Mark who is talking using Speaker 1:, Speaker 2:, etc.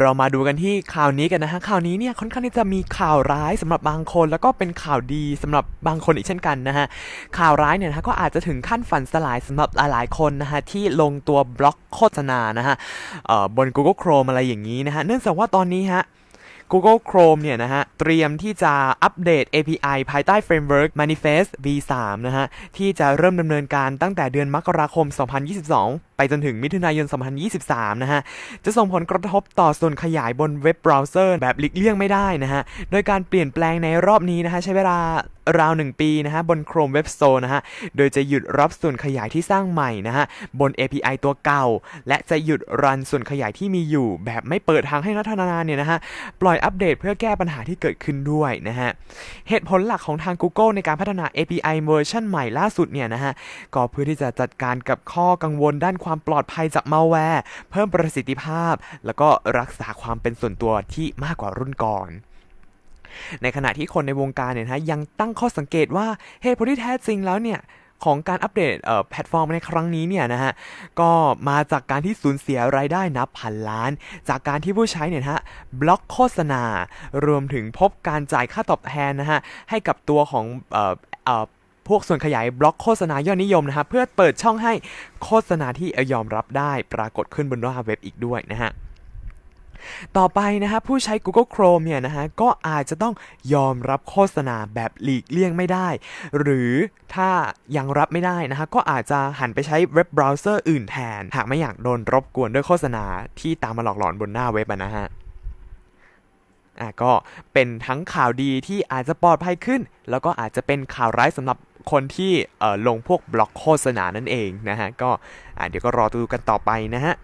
Speaker 1: เรามาดูกันที่ข่าวนี้กันนะฮะข่าวนี้เนี่ยค่อนข้างที่จะมีข่าวร้ายสำหรับบางคน แล้วก็เป็นข่าวดีสำหรับบางคนอีกเช่นกันนะฮะข่าวร้ายเนี่ยนะฮะก็อาจจะถึงขั้นฝันสลายสำหรับหลายๆคนนะฮะที่ลงตัวบล็อกโฆษณานะฮะบน Google Chrome อะไรอย่างนี้นะฮะเนื่องจากว่าตอนนี้ฮะ Google Chrome เนี่ยนะฮะ เตรียมที่จะอัปเดต API ภายใต้ Framework Manifest v3 นะฮะ ที่จะเริ่มดำเนินการตั้งแต่เดือนมกราคม 2022 ไปจนถึงมิถุนายน 2023 นะฮะ จะส่งผลกระทบต่อส่วนขยายบนเว็บเบราว์เซอร์แบบหลีกเลี่ยงไม่ได้นะฮะ โดยการเปลี่ยนแปลงในรอบนี้นะฮะ ใช้เวลาราว 1 ปีนะฮะ บน Chrome Web Store นะฮะ โดยจะหยุดรับส่วนขยายที่สร้างใหม่นะฮะ บน API ตัวเก่า และจะหยุดรันส่วนขยายที่มีอยู่ แบบไม่เปิดทางให้นักพัฒนาเนี่ยนะฮะ ปล่อยอัปเดตเพื่อแก้ปัญหาที่เกิดขึ้นด้วยนะฮะ เหตุผลหลักของทาง Google ในการพัฒนา API เวอร์ชันใหม่ล่าสุดเนี่ยนะฮะ ก็เพื่อที่จะจัดการกับข้อกังวลด้านความปลอดภัยจากมัลแวร์ เพิ่มประสิทธิภาพ แล้วก็รักษาความเป็นส่วนตัวที่มากกว่ารุ่นก่อนในขณะที่คนในวงการเนี่ยนะฮะยังตั้งข้อสังเกตว่าเหตุผลที่แท้จริงแล้วเนี่ย ของการอัปเดตแพลตฟอร์มในครั้งนี้เนี่ยนะฮะก็มาจากการที่สูญเสียรายได้นับพันล้าน จากการที่ผู้ใช้เนี่ยฮะบล็อกโฆษณา รวมถึงพบการจ่ายค่าตอบแทนนะฮะให้กับตัวของพวกส่วนขยายบล็อกโฆษณายอดนิยมนะฮะเพื่อเปิดช่องให้โฆษณาที่ยอมรับได้ปรากฏขึ้นบนหน้าเว็บอีกด้วยนะฮะ ต่อไปนะฮะผู้ใช้ Google Chrome เนี่ยนะฮะก็อาจจะต้องยอมรับโฆษณาแบบหลีกเลี่ยงไม่ได้ หรือถ้ายังรับไม่ได้นะฮะก็อาจจะหันไปใช้เว็บเบราว์เซอร์อื่นแทน หากไม่อยากโดนรบกวนด้วยโฆษณาที่ตามมาหลอกหลอนบนหน้าเว็บนะฮะอะก็เป็นทั้งข่าวดีที่อาจจะปลอดภัยขึ้น แล้วก็อาจจะเป็นข่าวร้ายสำหรับคนที่ลงพวกบล็อกโฆษณานั่นเองนะฮะก็ะเดี๋ยวก็รอดูกันต่อไปนะฮะ